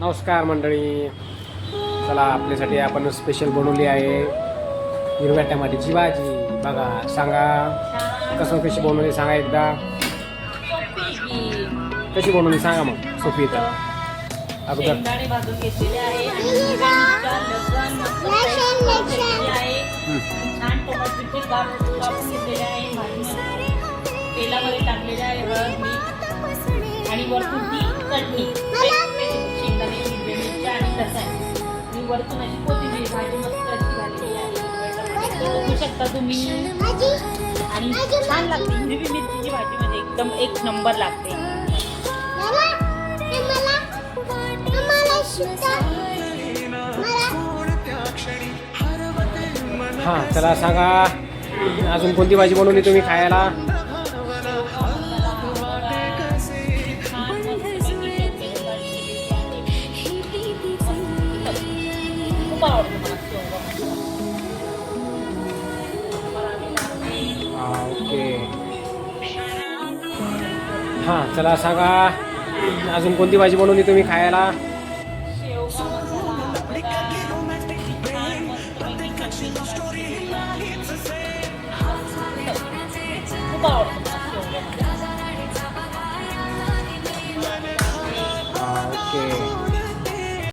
नमस्कार मंडळी. चला आपल्यासाठी आपण स्पेशल बनवली आहे हिरव्या टमाट्याची भाजी. बघा सांगा कसं कशी बनवली सांगा एकदा. कशी बनवली सांगा मग सोपी तर. अगोदर. आहे तेलामध्ये टाकलेले आणि वरतून ती चटणी. आणि वरतून अशी कोथिंबीर भाजी मस्त अशी झालेली आहे. बघू शकता तुम्ही. आणि छान लागते. हिरवी मिरचीची भाजी म्हणजे एकदम एक नंबर लागते. हां चला सांगा. अजून कोणती भाजी बनवली तुम्ही खायला? ओके. हां चला सांगा अजून कोणती भाजी बनवली तुम्ही खायला? खूप आवडतं ओके.